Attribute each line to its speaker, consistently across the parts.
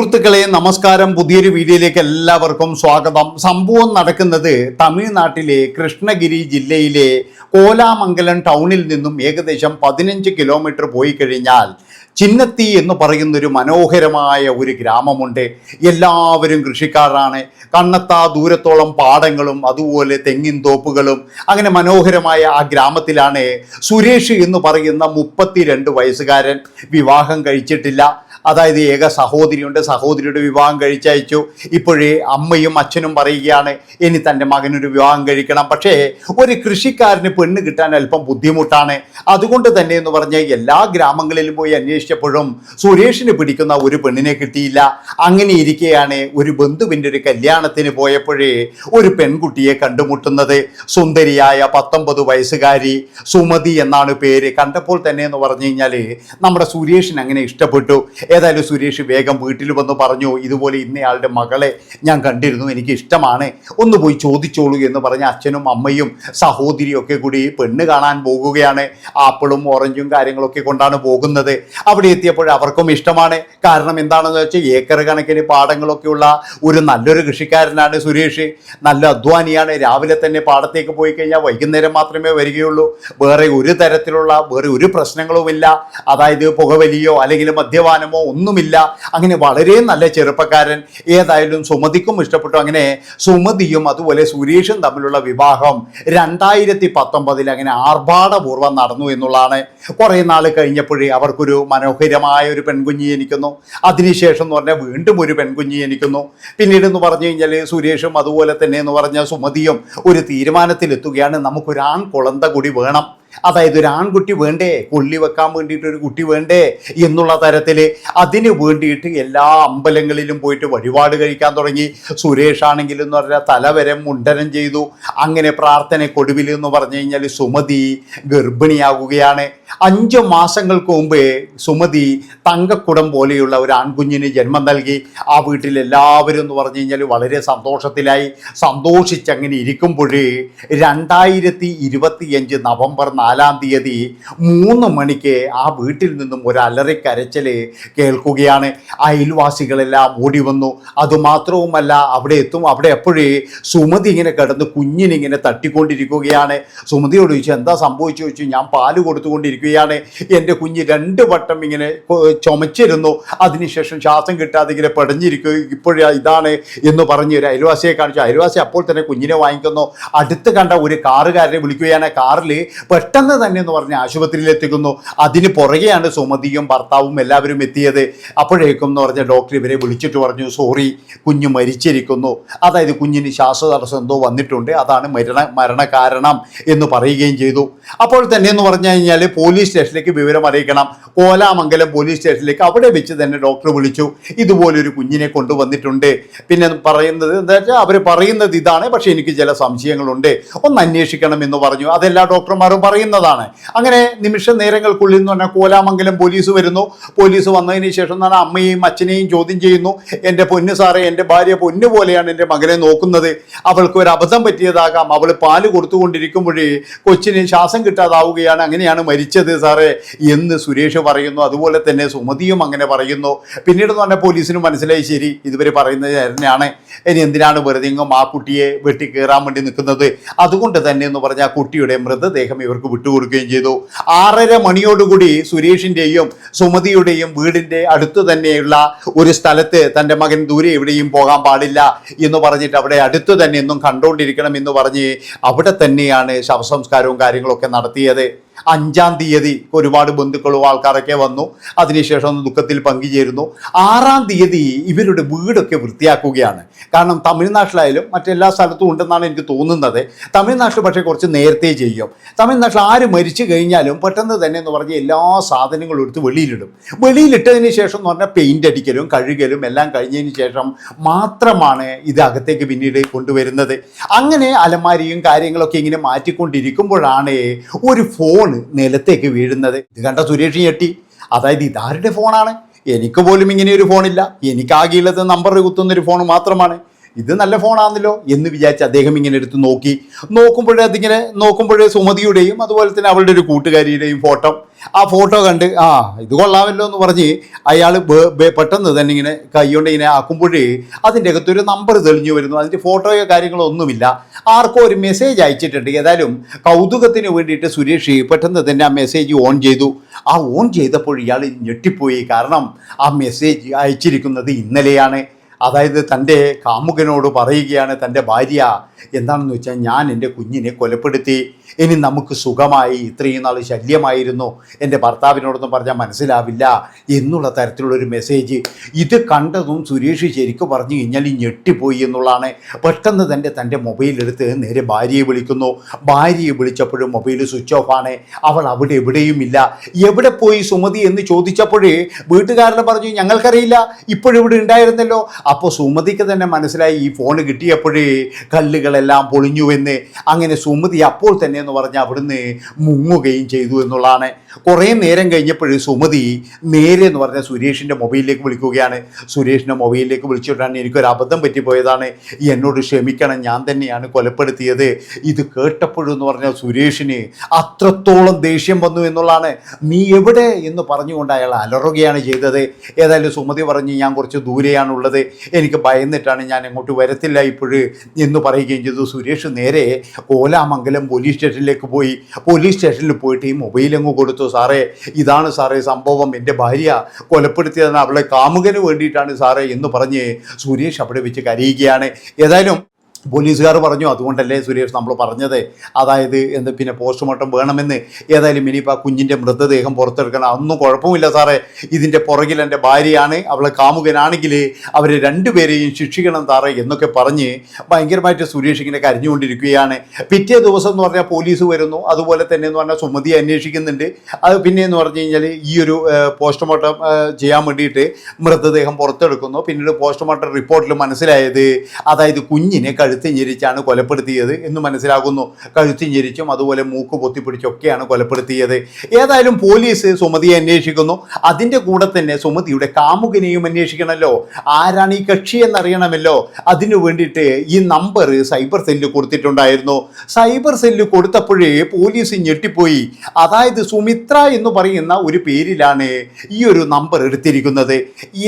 Speaker 1: സുഹൃത്തുക്കളെ നമസ്കാരം. പുതിയൊരു വീഡിയോയിലേക്ക് എല്ലാവർക്കും സ്വാഗതം. സംഭവം നടക്കുന്നത് തമിഴ്നാട്ടിലെ കൃഷ്ണഗിരി ജില്ലയിലെ കോലാമംഗലം ടൗണിൽ നിന്നും ഏകദേശം പതിനഞ്ച് കിലോമീറ്റർ പോയി കഴിഞ്ഞാൽ ചിന്നത്തി എന്ന് പറയുന്നൊരു മനോഹരമായ ഒരു ഗ്രാമമുണ്ട്. എല്ലാവരും കൃഷിക്കാരാണ്. കണ്ണത്താ ദൂരത്തോളം പാടങ്ങളും അതുപോലെ തെങ്ങിൻ തോപ്പുകളും അങ്ങനെ മനോഹരമായ ആ ഗ്രാമത്തിലാണ് സുരേഷ് എന്ന് പറയുന്ന മുപ്പത്തിരണ്ട് വയസ്സുകാരൻ വിവാഹം കഴിച്ചിട്ടില്ല. അതായത് ഏക സഹോദരിയുണ്ട്. സഹോദരിയുടെ വിവാഹം കഴിച്ചയച്ചു. ഇപ്പോഴേ അമ്മയും അച്ഛനും പറയുകയാണ് ഇനി തന്റെ മകനൊരു വിവാഹം കഴിക്കണം. പക്ഷേ ഒരു കൃഷിക്കാരന് പെണ്ണ് കിട്ടാൻ അല്പം ബുദ്ധിമുട്ടാണ്. അതുകൊണ്ട് തന്നെ എന്ന് പറഞ്ഞാൽ എല്ലാ ഗ്രാമങ്ങളിലും പോയി അന്വേഷിച്ചപ്പോഴും സുരേഷിന് പിടിക്കുന്ന ഒരു പെണ്ണിനെ കിട്ടിയില്ല. അങ്ങനെ ഇരിക്കെയാണ് ഒരു ബന്ധുവിന്റെ ഒരു കല്യാണത്തിന് പോയപ്പോഴേ ഒരു പെൺകുട്ടിയെ കണ്ടുമുട്ടുന്നത്. സുന്ദരിയായ പത്തൊമ്പത് വയസ്സുകാരി സുമതി എന്നാണ് പേര്. കണ്ടപ്പോൾ തന്നെ എന്ന് പറഞ്ഞു കഴിഞ്ഞാൽ നമ്മുടെ സുരേഷിന് അങ്ങനെ ഇഷ്ടപ്പെട്ടു. ഏതായാലും സുരേഷ് വേഗം വീട്ടിൽ വന്ന് പറഞ്ഞു ഇതുപോലെ ഇന്നയാളുടെ മകളെ ഞാൻ കണ്ടിരുന്നു എനിക്ക് ഇഷ്ടമാണ്. ഒന്ന് പോയി ചോദിച്ചോളൂ എന്ന് പറഞ്ഞ അച്ഛനും അമ്മയും സഹോദരിയും ഒക്കെ കൂടി പെണ്ണ് കാണാൻ പോകുകയാണ്. ആപ്പിളും ഓറഞ്ചും കാര്യങ്ങളൊക്കെ കൊണ്ടാണ് പോകുന്നത്. അവിടെ എത്തിയപ്പോൾ അവർക്കും ഇഷ്ടമാണ്. കാരണം എന്താണെന്ന് വെച്ചാൽ ഏക്കർ കണക്കിന് പാടങ്ങളൊക്കെയുള്ള ഒരു നല്ലൊരു കൃഷിക്കാരനാണ് സുരേഷ്. നല്ല അധ്വാനിയാണ്. രാവിലെ തന്നെ പാടത്തേക്ക് പോയി കഴിഞ്ഞാൽ വൈകുന്നേരം മാത്രമേ വരികയുള്ളൂ. വേറെ ഒരു തരത്തിലുള്ള വേറെ ഒരു പ്രശ്നങ്ങളുമില്ല. അതായത് പുകവലിയോ അല്ലെങ്കിൽ മദ്യപാനമോ ഒന്നുമില്ല. അങ്ങനെ വളരെ നല്ല ചെറുപ്പക്കാരൻ ഏതായാലും സുമതിക്കും ഇഷ്ടപ്പെട്ടു. അങ്ങനെ സുമതിയും അതുപോലെ സുരേഷും തമ്മിലുള്ള വിവാഹം രണ്ടായിരത്തി പത്തൊമ്പതിൽ അങ്ങനെ ആർഭാടപൂർവം നടന്നു എന്നുള്ളതാണ്. കുറേ നാൾ കഴിഞ്ഞപ്പോഴേ അവർക്കൊരു മനോഹരമായ ഒരു പെൺകുഞ്ഞി ജനിക്കുന്നു. അതിനുശേഷം എന്ന് പറഞ്ഞാൽ വീണ്ടും ഒരു പെൺകുഞ്ഞി ജനിക്കുന്നു. പിന്നീട് എന്ന് പറഞ്ഞു കഴിഞ്ഞാൽ സുരേഷും അതുപോലെ തന്നെ എന്ന് പറഞ്ഞാൽ സുമതിയും ഒരു തീരുമാനത്തിലെത്തുകയാണ്. നമുക്കൊരു ആൺ കുളന്ത കൂടി വേണം. അതായത് ഒരു ആൺകുട്ടി വേണ്ടേ? കൊള്ളി വെക്കാൻ വേണ്ടിയിട്ട് ഒരു കുട്ടി വേണ്ടേ? എന്നുള്ള തരത്തിൽ അതിന് വേണ്ടിയിട്ട് എല്ലാ അമ്പലങ്ങളിലും പോയിട്ട് വഴിപാട് കഴിക്കാൻ തുടങ്ങി. സുരേഷ് ആണെങ്കിലും എന്ന് പറഞ്ഞാൽ തലവരെ മുണ്ടനം ചെയ്തു. അങ്ങനെ പ്രാർത്ഥന പ്രാർത്ഥനയ്ക്കൊടുവിൽ എന്ന് പറഞ്ഞു കഴിഞ്ഞാൽ സുമതി ഗർഭിണിയാകുകയാണ് അഞ്ച് മാസങ്ങൾക്ക് മുമ്പേ സുമതി തങ്കക്കുടം പോലെയുള്ള ഒരു ആൺകുഞ്ഞിന് ജന്മം നൽകി. ആ വീട്ടിൽ എല്ലാവരും എന്ന് പറഞ്ഞു കഴിഞ്ഞാൽ വളരെ സന്തോഷത്തിലായി. സന്തോഷിച്ചങ്ങനെ ഇരിക്കുമ്പോഴേ രണ്ടായിരത്തി ഇരുപത്തിയഞ്ച് നവംബർ നാലാം തീയതി മൂന്ന് മണിക്ക് ആ വീട്ടിൽ നിന്നും ഒരു അലറിക്കരച്ചൽ കേൾക്കുകയാണ്. അയൽവാസികളെല്ലാം ഓടി വന്നു. അതുമാത്രവുമല്ല അവിടെ എത്തും. അവിടെ എപ്പോഴേ സുമതി ഇങ്ങനെ കിടന്ന് കുഞ്ഞിനിങ്ങനെ തട്ടിക്കൊണ്ടിരിക്കുകയാണ്. സുമതിയോട് ചോദിച്ചു എന്താ സംഭവിച്ചു ചോദിച്ചു. ഞാൻ പാൽ കൊടുത്തുകൊണ്ടിരിക്കുകയാണ് എന്റെ കുഞ്ഞ് രണ്ട് വട്ടം ഇങ്ങനെ ചുമച്ചിരുന്നു. അതിനുശേഷം ശ്വാസം കിട്ടാതെ ഇങ്ങനെ പടഞ്ഞിരിക്കുക ഇപ്പോഴേ ഇതാണ് എന്ന് പറഞ്ഞ് ഒരു അയൽവാസിയെ കാണിച്ചു. അയൽവാസി അപ്പോൾ തന്നെ കുഞ്ഞിനെ വാങ്ങിക്കുന്നു. അടുത്ത് കണ്ട ഒരു കാറുകാരനെ വിളിക്കുകയാണ്. കാറിൽ പെട്ടെന്ന് തന്നെ എന്ന് പറഞ്ഞ് ആശുപത്രിയിൽ എത്തിക്കുന്നു. അതിന് പുറകെയാണ് സുമതിയും ഭർത്താവും എല്ലാവരും എത്തിയത്. അപ്പോഴേക്കും എന്ന് പറഞ്ഞ ഡോക്ടർ ഇവരെ വിളിച്ചിട്ട് പറഞ്ഞു സോറി കുഞ്ഞ് മരിച്ചിരിക്കുന്നു. അതായത് കുഞ്ഞിന് ശ്വാസതടസ്സം എന്തോ വന്നിട്ടുണ്ട്. അതാണ് മരണ മരണകാരണം എന്ന് പറയുകയും ചെയ്തു. അപ്പോൾ തന്നെ എന്ന് പറഞ്ഞു കഴിഞ്ഞാൽ സ്റ്റേഷനിലേക്ക് വിവരം അറിയിക്കണം. കോലാമംഗലം പോലീസ് സ്റ്റേഷനിലേക്ക് അവിടെ വെച്ച് തന്നെ ഡോക്ടർ വിളിച്ചു. ഇതുപോലൊരു കുഞ്ഞിനെ കൊണ്ടുവന്നിട്ടുണ്ട്. പിന്നെ പറയുന്നത് എന്താ വെച്ചാൽ അവർ പറയുന്നത് ഇതാണ് പക്ഷേ എനിക്ക് ചില സംശയങ്ങളുണ്ട്. ഒന്ന് അന്വേഷിക്കണം എന്ന് പറഞ്ഞു. അതെല്ലാ ഡോക്ടർമാരും പറയുന്നതാണ്. അങ്ങനെ നിമിഷ നേരങ്ങൾക്കുള്ളിൽ എന്ന് പറഞ്ഞാൽ കോലാമംഗലം പോലീസ് വരുന്നു. പോലീസ് വന്നതിന് ശേഷം എന്ന് പറഞ്ഞാൽ അമ്മയെയും അച്ഛനെയും ചോദ്യം ചെയ്യുന്നു. എന്റെ പൊന്നു സാറേ എന്റെ ഭാര്യ പൊന്നു പോലെയാണ് എന്റെ മകനെ നോക്കുന്നത്. അവൾക്ക് ഒരു അബദ്ധം പറ്റിയതാകാം. അവൾ പാൽ കൊടുത്തുകൊണ്ടിരിക്കുമ്പോഴേ കൊച്ചിന് ശ്വാസം കിട്ടാതാവുകയാണ്. അങ്ങനെയാണ് മരിച്ചത്. സാറേ എന്ന് സുരേഷ് പറയുന്നു അതുപോലെ തന്നെ സുമതിയും അങ്ങനെ പറയുന്നു. പിന്നീട് എന്ന് പറഞ്ഞാൽ പോലീസിന് മനസ്സിലായി ശരി ഇതുവരെ പറയുന്നത് തന്നെയാണ്. ഇനി എന്തിനാണ് വെറുതെ ഇങ്ങും ആ കുട്ടിയെ വെട്ടി കയറാൻ വേണ്ടി നിൽക്കുന്നത്? അതുകൊണ്ട് തന്നെ എന്ന് പറഞ്ഞാൽ ആ കുട്ടിയുടെ മൃതദേഹം ഇവർക്ക് വിട്ടുകൊടുക്കുകയും ചെയ്തു. ആറര മണിയോടുകൂടി സുരേഷിന്റെയും സുമതിയുടെയും വീടിന്റെ അടുത്ത് തന്നെയുള്ള ഒരു സ്ഥലത്ത് തന്റെ മകൻ ദൂരെ എവിടെയും പോകാൻ പാടില്ല എന്ന് പറഞ്ഞിട്ട് അവിടെ അടുത്ത് തന്നെ എന്നും കണ്ടുകൊണ്ടിരിക്കണം എന്ന് പറഞ്ഞ് അവിടെ തന്നെയാണ് ശവസംസ്കാരവും കാര്യങ്ങളൊക്കെ നടത്തിയത്. അഞ്ചാം തീയതി ഒരുപാട് ബന്ധുക്കളും ആൾക്കാരൊക്കെ വന്നു. അതിനുശേഷം ദുഃഖത്തിൽ പങ്കുചേരുന്നു. ആറാം തീയതി ഇവരുടെ വീടൊക്കെ വൃത്തിയാക്കുകയാണ്. കാരണം തമിഴ്നാട്ടിലായാലും മറ്റെല്ലാ സ്ഥലത്തും ഉണ്ടെന്നാണ് എനിക്ക് തോന്നുന്നത്. തമിഴ്നാട്ടിൽ പക്ഷേ കുറച്ച് നേരത്തെ ചെയ്യും. തമിഴ്നാട്ടിൽ ആര് മരിച്ചു കഴിഞ്ഞാലും പെട്ടെന്ന് തന്നെ എന്ന് പറഞ്ഞ് എല്ലാ സാധനങ്ങളും എടുത്ത് വെളിയിലിടും. വെളിയിലിട്ടതിന് ശേഷം എന്ന് പറഞ്ഞാൽ പെയിന്റ് അടിക്കലും കഴുകലും എല്ലാം കഴിഞ്ഞതിന് ശേഷം മാത്രമാണ് ഇത് അകത്തേക്ക് പിന്നീട് കൊണ്ടുവരുന്നത്. അങ്ങനെ അലമാരിയും കാര്യങ്ങളൊക്കെ ഇങ്ങനെ മാറ്റിക്കൊണ്ടിരിക്കുമ്പോഴാണ് ഒരു ഫോൺ നിലത്തേക്ക് വീഴുന്നത്? ഇത് കണ്ട സുരേഷ് ഞെട്ടി അതായത് ഇതാരുടെ ഫോണാണ്? എനിക്ക് പോലും ഇങ്ങനെ ഒരു ഫോണില്ല. എനിക്കാകെയുള്ളത് നമ്പർ കുത്തുന്ന ഒരു ഫോൺ മാത്രമാണ്. ഇത് നല്ല ഫോണാണല്ലോ എന്ന് വിചാരിച്ച് അദ്ദേഹം ഇങ്ങനെ എടുത്ത് നോക്കി. നോക്കുമ്പോഴേ അതിങ്ങനെ നോക്കുമ്പോഴേ സുമതിയുടെയും അതുപോലെ തന്നെ അവളുടെ ഒരു കൂട്ടുകാരിയുടെയും ഫോട്ടോ. ആ ഫോട്ടോ കണ്ട് ആ ഇത് കൊള്ളാമല്ലോ എന്ന് പറഞ്ഞ് അയാൾ പെട്ടെന്ന് തന്നെ ഇങ്ങനെ കൈകൊണ്ട് ഇങ്ങനെ ആക്കുമ്പോഴേ അതിന്റെ അകത്തൊരു നമ്പർ തെളിഞ്ഞു വരുന്നു. അതിന്റെ ഫോട്ടോയോ കാര്യങ്ങളോ ഒന്നുമില്ല. ആർക്കോ ഒരു മെസ്സേജ് അയച്ചിട്ടുണ്ട്. ഏതായാലും കൗതുകത്തിന് വേണ്ടിയിട്ട് സുരേഷ് പെട്ടെന്ന് തന്നെ ആ മെസ്സേജ് ഓൺ ചെയ്തു. ആ ഓൺ ചെയ്തപ്പോൾ ഇയാൾ ഞെട്ടിപ്പോയി. കാരണം ആ മെസ്സേജ് അയച്ചിരിക്കുന്നത് ഇന്നലെയാണ്. അതായത് തന്റെ കാമുകനോട് പറയുകയാണ് തന്റെ ഭാര്യ എന്താണെന്ന് വെച്ചാൽ ഞാൻ എന്റെ കുഞ്ഞിനെ കൊലപ്പെടുത്തി. ഇനി നമുക്ക് സുഖമായി ഇത്രയും നാൾ ശല്യമായിരുന്നു. എന്റെ ഭർത്താവിനോടൊന്നും പറഞ്ഞാൽ മനസ്സിലാവില്ല എന്നുള്ള തരത്തിലുള്ളൊരു മെസ്സേജ് ഇത് കണ്ടതും സുരേഷ് ശരിക്കും പറഞ്ഞു കഴിഞ്ഞാൽ ഞെട്ടിപ്പോയി എന്നുള്ളതാണ്. പെട്ടെന്ന് തന്നെ തന്റെ മൊബൈലെടുത്ത് നേരെ ഭാര്യയെ വിളിക്കുന്നു. ഭാര്യയെ വിളിച്ചപ്പോഴും മൊബൈൽ സ്വിച്ച് ഓഫ് ആണ്. അവൾ അവിടെ എവിടെയും ഇല്ല. എവിടെ പോയി സുമതി? എന്ന് ചോദിച്ചപ്പോഴേ വീട്ടുകാരനെ പറഞ്ഞു ഞങ്ങൾക്കറിയില്ല. ഇപ്പോഴിവിടെ ഉണ്ടായിരുന്നല്ലോ? അപ്പോൾ സുമതിക്ക് തന്നെ മനസ്സിലായി ഈ ഫോൺ കിട്ടിയപ്പോഴേ കല്ലുകളെല്ലാം പൊളിഞ്ഞുവെന്ന്. അങ്ങനെ സുമതി അപ്പോൾ തന്നെ എന്ന് പറഞ്ഞാൽ അവിടുന്ന് മുങ്ങുകയും ചെയ്തു എന്നുള്ളതാണ്. കുറേ നേരം കഴിഞ്ഞപ്പോൾ സുമതി നേരെ എന്ന് പറഞ്ഞാൽ സുരേഷിന്റെ മൊബൈലിലേക്ക് വിളിക്കുകയാണ്. സുരേഷിന്റെ മൊബൈലിലേക്ക് വിളിച്ചിട്ടാണ് എനിക്കൊരു അബദ്ധം പറ്റിപ്പോയതാണ്. എന്നോട് ക്ഷമിക്കണം ഞാൻ തന്നെയാണ് കൊലപ്പെടുത്തിയത്. ഇത് കേട്ടപ്പോഴെന്ന് പറഞ്ഞാൽ സുരേഷിന് അത്രത്തോളം ദേഷ്യം വന്നു എന്നുള്ളതാണ്. നീ എവിടെ എന്ന് പറഞ്ഞുകൊണ്ട് അയാൾ അലറുകയാണ് ചെയ്തത്. ഏതായാലും സുമതി പറഞ്ഞ് ഞാൻ കുറച്ച് ദൂരെയാണുള്ളത്. എനിക്ക് ഭയന്നിട്ടാണ് ഞാൻ എങ്ങോട്ട് വരത്തില്ല ഇപ്പോഴ് എന്ന് പറയുകയും ചെയ്തു. സുരേഷ് നേരെ കോലാമംഗലം പോലീസ് സ്റ്റേഷനിലേക്ക് പോയി. പോലീസ് സ്റ്റേഷനിൽ പോയിട്ട് ഈ മൊബൈൽ അങ്ങ് കൊടുത്തു. സാറേ ഇതാണ് സാറേ സംഭവം. എന്റെ ഭാര്യ കൊലപ്പെടുത്തിയതെന്ന് അവളെ കാമുകന് വേണ്ടിയിട്ടാണ് സാറേ എന്ന് പറഞ്ഞ് സുരേഷ് അവിടെ വെച്ച് കരയുകയാണ്. ഏതായാലും പോലീസുകാർ പറഞ്ഞു അതുകൊണ്ടല്ലേ സുരേഷ് നമ്മൾ പറഞ്ഞത്? അതായത് എന്ത് പിന്നെ പോസ്റ്റ്മോർട്ടം വേണമെന്ന്? ഏതായാലും ഇനിയിപ്പോൾ ആ കുഞ്ഞിന്റെ മൃതദേഹം പുറത്തെടുക്കണം. അതൊന്നും കുഴപ്പമില്ല സാറേ. ഇതിന്റെ പുറകിൽ എന്റെ ഭാര്യയാണ് അവളെ കാമുകനാണെങ്കിൽ അവരെ രണ്ടുപേരെയും ശിക്ഷിക്കണം സാറേ എന്നൊക്കെ പറഞ്ഞ് ഭയങ്കരമായിട്ട് സുരേഷ് ഇങ്ങനെ കരഞ്ഞുകൊണ്ടിരിക്കുകയാണ്. പിറ്റേ ദിവസം എന്ന് പറഞ്ഞാൽ പോലീസ് വരുന്നു. അതുപോലെ തന്നെ എന്ന് പറഞ്ഞാൽ സുമതി അന്വേഷിക്കുന്നുണ്ട്. അത് പിന്നെ എന്ന് പറഞ്ഞു കഴിഞ്ഞാൽ ഈ ഒരു പോസ്റ്റ്മോർട്ടം ചെയ്യാൻ വേണ്ടിയിട്ട് മൃതദേഹം പുറത്തെടുക്കുന്നു. പിന്നീട് പോസ്റ്റ്മോർട്ടം റിപ്പോർട്ടിൽ മനസ്സിലായത് അതായത് കുഞ്ഞിനെ കഴുത്ത് ഞെരിച്ചാണ് കൊലപ്പെടുത്തിയത് എന്ന് മനസ്സിലാകുന്നു. കഴുത്ത് ഞെരിച്ചും അതുപോലെ മൂക്ക് പൊത്തിപ്പിടിച്ചൊക്കെയാണ് കൊലപ്പെടുത്തിയത്. ഏതായാലും പോലീസ് സുമതിയെ അന്വേഷിക്കുന്നു. അതിന്റെ കൂടെ തന്നെ സുമതിയുടെ കാമുകനെയും അന്വേഷിക്കണമല്ലോ. ആരാണ് ഈ കക്ഷി എന്നറിയണമല്ലോ. അതിനു വേണ്ടിയിട്ട് ഈ നമ്പർ സൈബർ സെല്ല് കൊടുത്തിട്ടുണ്ടായിരുന്നു. സൈബർ സെല്ല് കൊടുത്തപ്പോഴേ പോലീസ് ഞെട്ടിപ്പോയി. അതായത് സുമിത്ര എന്ന് പറയുന്ന ഒരു പേരിലാണ് ഈ ഒരു നമ്പർ എടുത്തിരിക്കുന്നത്.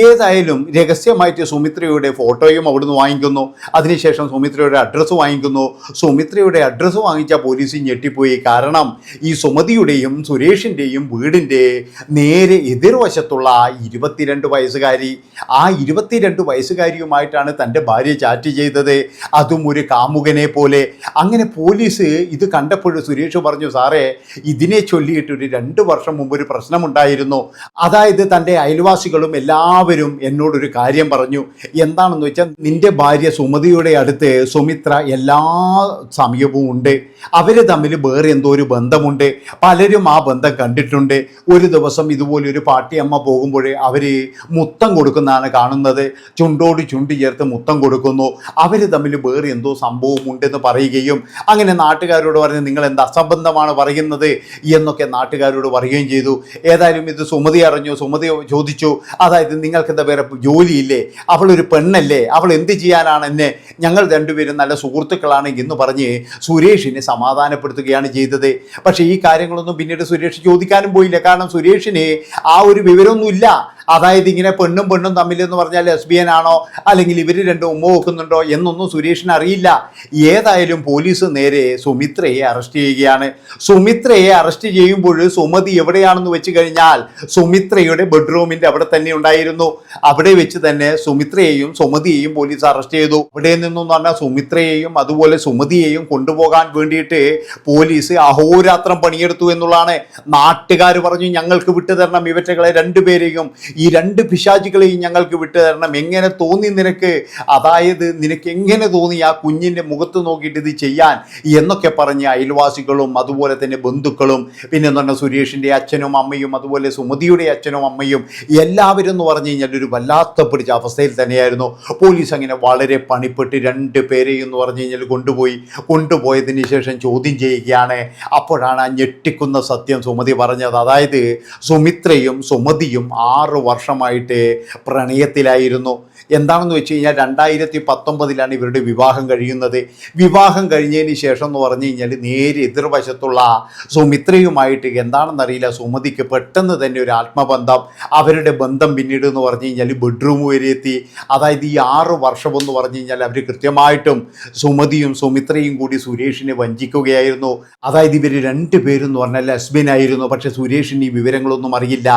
Speaker 1: ഏതായാലും രഹസ്യമായിട്ട് സുമിത്രയുടെ ഫോട്ടോയും അവിടുന്ന് വാങ്ങിക്കുന്നു. അതിനുശേഷം സുമിത്രയുടെ അഡ്രസ്സ് വാങ്ങിക്കുന്നു. സുമിത്രയുടെ അഡ്രസ്സ് വാങ്ങിച്ച പോലീസ് ഞെട്ടിപ്പോയി. കാരണം ഈ സുമതിയുടെയും സുരേഷിന്റെയും വീടിന്റെ നേരെ എതിർവശത്തുള്ള ഇരുപത്തിരണ്ട് വയസ്സുകാരി. ആ ഇരുപത്തിരണ്ട് വയസ്സുകാരിയുമായിട്ടാണ് തന്റെ ഭാര്യ ചാറ്റ് ചെയ്തത്. അതും ഒരു കാമുകനെ പോലെ. അങ്ങനെ പോലീസ് ഇത് കണ്ടപ്പോൾ സുരേഷ് പറഞ്ഞു സാറേ ഇതിനെ ചൊല്ലിയിട്ട് ഒരു രണ്ട് വർഷം മുമ്പ് ഒരു പ്രശ്നമുണ്ടായിരുന്നു. അതായത് തന്റെ അയൽവാസികളും എല്ലാവരും എന്നോടൊരു കാര്യം പറഞ്ഞു. എന്താണെന്ന് വെച്ചാൽ നിന്റെ ഭാര്യ സുമതിയുടെ അടുത്ത് സുമിത്ര എല്ലാ സമയവും ഉണ്ട്. അവർ തമ്മിൽ വേറെ എന്തോ ഒരു ബന്ധമുണ്ട്. പലരും ആ ബന്ധം കണ്ടിട്ടുണ്ട്. ഒരു ദിവസം ഇതുപോലെ ഒരു പാട്ടിയമ്മ പോകുമ്പോഴേ അവർ മുത്തം കൊടുക്കുന്നതാണ് കാണുന്നത്. ചുണ്ടോട് ചുണ്ടി ചേർത്ത് മുത്തം കൊടുക്കുന്നു. അവർ തമ്മിൽ വേറെ എന്തോ സംഭവം ഉണ്ടെന്ന് പറയുകയും അങ്ങനെ നാട്ടുകാരോട് പറഞ്ഞ് നിങ്ങൾ എന്ത് അസംബന്ധമാണ് പറയുന്നത് എന്നൊക്കെ നാട്ടുകാരോട് പറയുകയും ചെയ്തു. ഏതായാലും ഇത് സുമതി അറിഞ്ഞു. സുമതി ചോദിച്ചു അതായത് നിങ്ങൾക്ക് എന്താ വേറെ ജോലിയില്ലേ? അവളൊരു പെണ്ണല്ലേ? അവൾ എന്ത് ചെയ്യാനാണ് എന്നെ ഞങ്ങൾ രണ്ടുപേരും നല്ല സുഹൃത്തുക്കളാണ് എന്ന് പറഞ്ഞ് സുരേഷിനെ സമാധാനപ്പെടുത്തുകയാണ് ചെയ്തത്. പക്ഷേ ഈ കാര്യങ്ങളൊന്നും പിന്നീട് സുരേഷ് ചോദിക്കാനും പോയില്ല. കാരണം സുരേഷിന് ആ ഒരു വിവരമൊന്നുമില്ല. അതായത് ഇങ്ങനെ പെണ്ണും പെണ്ണും തമ്മിൽ എന്ന് പറഞ്ഞാൽ ലെസ്ബിയൻ ആണോ അല്ലെങ്കിൽ ഇവർ രണ്ടും ഉമ്മ വെക്കുന്നുണ്ടോ എന്നൊന്നും സുരേഷിന് അറിയില്ല. ഏതായാലും പോലീസ് നേരെ സുമിത്രയെ അറസ്റ്റ് ചെയ്യുകയാണ്. സുമിത്രയെ അറസ്റ്റ് ചെയ്യുമ്പോൾ സുമതി എവിടെയാണെന്ന് വെച്ച് കഴിഞ്ഞാൽ സുമിത്രയുടെ ബെഡ്റൂമിന്റെ അവിടെ തന്നെ ഉണ്ടായിരുന്നു. അവിടെ വെച്ച് തന്നെ സുമിത്രയെയും സുമതിയെയും പോലീസ് അറസ്റ്റ് ചെയ്തു. അവിടെ നിന്നും പറഞ്ഞാൽ സുമിത്രയെയും അതുപോലെ സുമതിയെയും കൊണ്ടുപോകാൻ വേണ്ടിയിട്ട് പോലീസ് അഹോരാത്രം പണിയെടുത്തു എന്നുള്ളതാണ്. നാട്ടുകാർ പറഞ്ഞു ഞങ്ങൾക്ക് വിട്ടുതരണം ഇവറ്റകളെ രണ്ടുപേരെയും. ഈ രണ്ട് പിശാചുകളെയും ഞങ്ങൾക്ക് വിട്ടു തരണം. എങ്ങനെ തോന്നി നിനക്ക്? അതായത് നിനക്ക് എങ്ങനെ തോന്നി ആ കുഞ്ഞിന്റെ മുഖത്ത് നോക്കിയിട്ട് ഇത് ചെയ്യാൻ? എന്നൊക്കെ പറഞ്ഞ് അയൽവാസികളും അതുപോലെ തന്നെ ബന്ധുക്കളും പിന്നെ എന്ന് പറഞ്ഞാൽ സുരേഷിന്റെ അച്ഛനും അമ്മയും അതുപോലെ സുമതിയുടെ അച്ഛനും അമ്മയും എല്ലാവരും എന്ന് പറഞ്ഞു കഴിഞ്ഞാൽ ഒരു വല്ലാത്ത പിടിച്ച അവസ്ഥയിൽ തന്നെയായിരുന്നു. പോലീസ് അങ്ങനെ വളരെ പണിപ്പെട്ട് രണ്ട് പേരെയും എന്ന് പറഞ്ഞു കഴിഞ്ഞാൽ കൊണ്ടുപോയി. കൊണ്ടുപോയതിന് ശേഷം ചോദ്യം ചെയ്യുകയാണ്. അപ്പോഴാണ് ആ ഞെട്ടിക്കുന്ന സത്യം സുമതി പറഞ്ഞത്. അതായത് സുമിത്രയും സുമതിയും ആറ് വർഷമായിട്ട് പ്രണയത്തിലായിരുന്നു. എന്താണെന്ന് വെച്ച് കഴിഞ്ഞാൽ രണ്ടായിരത്തി പത്തൊമ്പതിലാണ് ഇവരുടെ വിവാഹം കഴിയുന്നത്. വിവാഹം കഴിഞ്ഞതിന് ശേഷം എന്ന് പറഞ്ഞു കഴിഞ്ഞാൽ നേരെ എതിർവശത്തുള്ള സുമിത്രയുമായിട്ട് എന്താണെന്നറിയില്ല സുമതിക്ക് പെട്ടെന്ന് തന്നെ ഒരു ആത്മബന്ധം അവരുടെ ബന്ധം പിന്നീട് എന്ന് പറഞ്ഞു കഴിഞ്ഞാൽ ബെഡ്റൂം വരെ എത്തി. അതായത് ഈ ആറ് വർഷം എന്ന് പറഞ്ഞു കഴിഞ്ഞാൽ അവർ കൃത്യമായിട്ടും സുമതിയും സുമിത്രയും കൂടി സുരേഷിനെ വഞ്ചിക്കുകയായിരുന്നു. അതായത് ഇവർ രണ്ട് പേരെന്ന് പറഞ്ഞാൽ ലസ്ബിനായിരുന്നു പക്ഷേ സുരേഷിന് ഈ വിവരങ്ങളൊന്നും അറിയില്ല.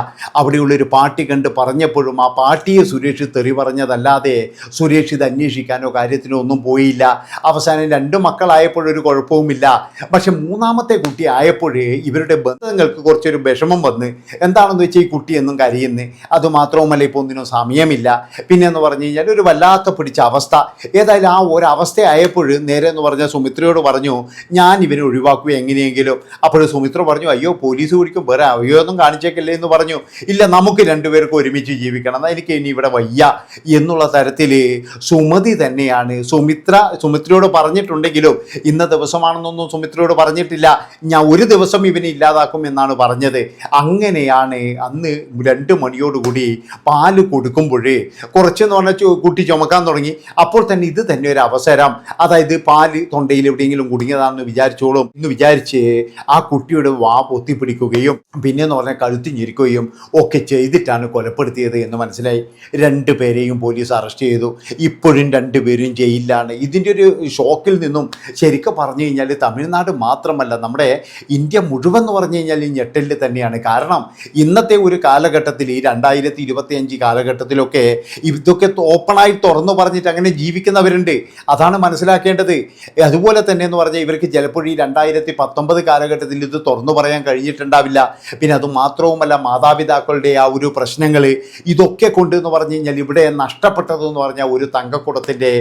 Speaker 1: അവിടെയുള്ളൊരു പാർട്ടി കണ്ട് പറഞ്ഞപ്പോഴും ആ പാർട്ടിയെ സുരേഷ് തെറി പറഞ്ഞതല്ലാതെ സുരേഷ് ഇത് അന്വേഷിക്കാനോ കാര്യത്തിനോ ഒന്നും പോയില്ല. അവസാനം രണ്ട് മക്കളായപ്പോഴൊരു കുഴപ്പവുമില്ല. പക്ഷെ മൂന്നാമത്തെ കുട്ടി ആയപ്പോഴേ ഇവരുടെ ബന്ധങ്ങൾക്ക് കുറച്ചൊരു വിഷമം വന്ന് എന്താണെന്ന് വെച്ചാൽ ഈ കുട്ടി എന്നും കരയുന്നു? അതുമാത്രവുമല്ല ഇപ്പോൾ ഒന്നിനും സമയമില്ല. പിന്നെ എന്ന് പറഞ്ഞു കഴിഞ്ഞാൽ ഒരു വല്ലാത്ത പിടിച്ച അവസ്ഥ. ഏതായാലും ആ ഒരു അവസ്ഥ ആയപ്പോൾ നേരെ എന്ന് പറഞ്ഞാൽ സുമിത്രയോട് പറഞ്ഞു ഞാൻ ഇവനെ ഒഴിവാക്കുക എങ്ങനെയെങ്കിലും. അപ്പോൾ സുമിത്ര പറഞ്ഞു അയ്യോ പോലീസ് പിടിക്കും വേറെ അവയൊന്നും കാണിച്ചേക്കല്ലേ എന്ന് പറഞ്ഞു. ഇല്ല നമുക്ക് രണ്ടുപേർക്കും ഒരുമിച്ച് ജീവിക്കണം. എന്നാൽ എനിക്ക് ഇനി ഇവിടെ വയ്യ എന്നുള്ള തരത്തിൽ സുമതി തന്നെയാണ്. സുമിത്ര സുമിത്രയോട് പറഞ്ഞിട്ടുണ്ടെങ്കിലും ഇന്ന ദിവസമാണെന്നൊന്നും സുമിത്രയോട് പറഞ്ഞിട്ടില്ല. ഞാൻ ഒരു ദിവസം ഇവനെ ഇല്ലാതാക്കും എന്നാണ് പറഞ്ഞത്. അങ്ങനെയാണ് അന്ന് രണ്ട് മണിയോടുകൂടി പാൽ കൊടുക്കുമ്പോഴേ കുറച്ചെന്ന് പറഞ്ഞാൽ കുട്ടി ചുമക്കാൻ തുടങ്ങി. അപ്പോൾ തന്നെ ഇത് തന്നെ ഒരു അവസരം. അതായത് പാൽ തൊണ്ടയിൽ എവിടെയെങ്കിലും കുടുങ്ങിയതാണെന്ന് വിചാരിച്ചോളും എന്ന് വിചാരിച്ച് ആ കുട്ടിയുടെ വാ പൊത്തിപ്പിടിക്കുകയും പിന്നെ എന്ന് പറഞ്ഞാൽ കഴുത്തി ഞെരിക്കുകയും ഒക്കെ ചെയ്തിട്ടാണ് കൊലപ്പെടുത്തിയത് എന്ന് മനസ്സിലായി. രണ്ട് പേരെയും പോലീസ് അറസ്റ്റ് ചെയ്തു. ഇപ്പോഴും രണ്ടുപേരും ജയിലിലാണ്. ഇതിന്റെ ഒരു ഷോക്കിൽ നിന്നും ശരിക്കും പറഞ്ഞു കഴിഞ്ഞാൽ തമിഴ്നാട് മാത്രമല്ല നമ്മുടെ ഇന്ത്യ മുഴുവൻ എന്ന് പറഞ്ഞു കഴിഞ്ഞാൽ ഈ ഞെട്ടലിൽ തന്നെയാണ്. കാരണം ഇന്നത്തെ ഒരു കാലഘട്ടത്തിൽ ഈ രണ്ടായിരത്തി ഇരുപത്തി അഞ്ച് കാലഘട്ടത്തിലൊക്കെ ഇതൊക്കെ ഓപ്പണായി തുറന്നു പറഞ്ഞിട്ട് അങ്ങനെ ജീവിക്കുന്നവരുണ്ട്. അതാണ് മനസ്സിലാക്കേണ്ടത്. അതുപോലെ തന്നെ എന്ന് പറഞ്ഞാൽ ഇവർക്ക് ചിലപ്പോൾ ഈ രണ്ടായിരത്തി പത്തൊമ്പത് കാലഘട്ടത്തിൽ ഇത് തുറന്നു പറയാൻ കഴിഞ്ഞിട്ടുണ്ടാവില്ല. പിന്നെ അത് മാത്രവുമല്ല മാതാപിതാക്കളുടെ ആ ഒരു പ്രശ്നങ്ങൾ ഇതൊക്കെ കൊണ്ട് എന്ന് പറഞ്ഞു കഴിഞ്ഞാൽ ഇവിടെ നഷ്ടപ്പെട്ടതെന്ന് പറഞ്ഞാൽ ഒരു തങ്കക്കുടത്തിന്റെ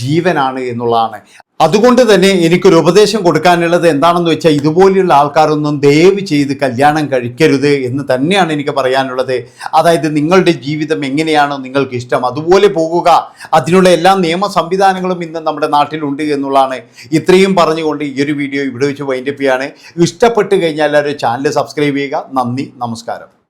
Speaker 1: ജീവനാണ് എന്നുള്ളതാണ്. അതുകൊണ്ട് തന്നെ എനിക്കൊരു ഉപദേശം കൊടുക്കാനുള്ളത് എന്താണെന്ന് വെച്ചാൽ ഇതുപോലെയുള്ള ആൾക്കാരൊന്നും ദയവ് ചെയ്ത് കല്യാണം കഴിക്കരുത് എന്ന് തന്നെയാണ് എനിക്ക് പറയാനുള്ളത്. അതായത് നിങ്ങളുടെ ജീവിതം എങ്ങനെയാണോ നിങ്ങൾക്ക് ഇഷ്ടം. അതുപോലെ പോകുക. അതിനുള്ള എല്ലാ നിയമ സംവിധാനങ്ങളും ഇന്ന് നമ്മുടെ നാട്ടിലുണ്ട് എന്നുള്ളതാണ്. ഇത്രയും പറഞ്ഞുകൊണ്ട് ഈ ഒരു വീഡിയോ ഇവിടെ വെച്ച് വൈൻഡപ്പ് ചെയ്യാണ്. ഇഷ്ടപ്പെട്ട് കഴിഞ്ഞാൽ എല്ലാവരും ചാനൽ സബ്സ്ക്രൈബ് ചെയ്യുക. നന്ദി. നമസ്കാരം.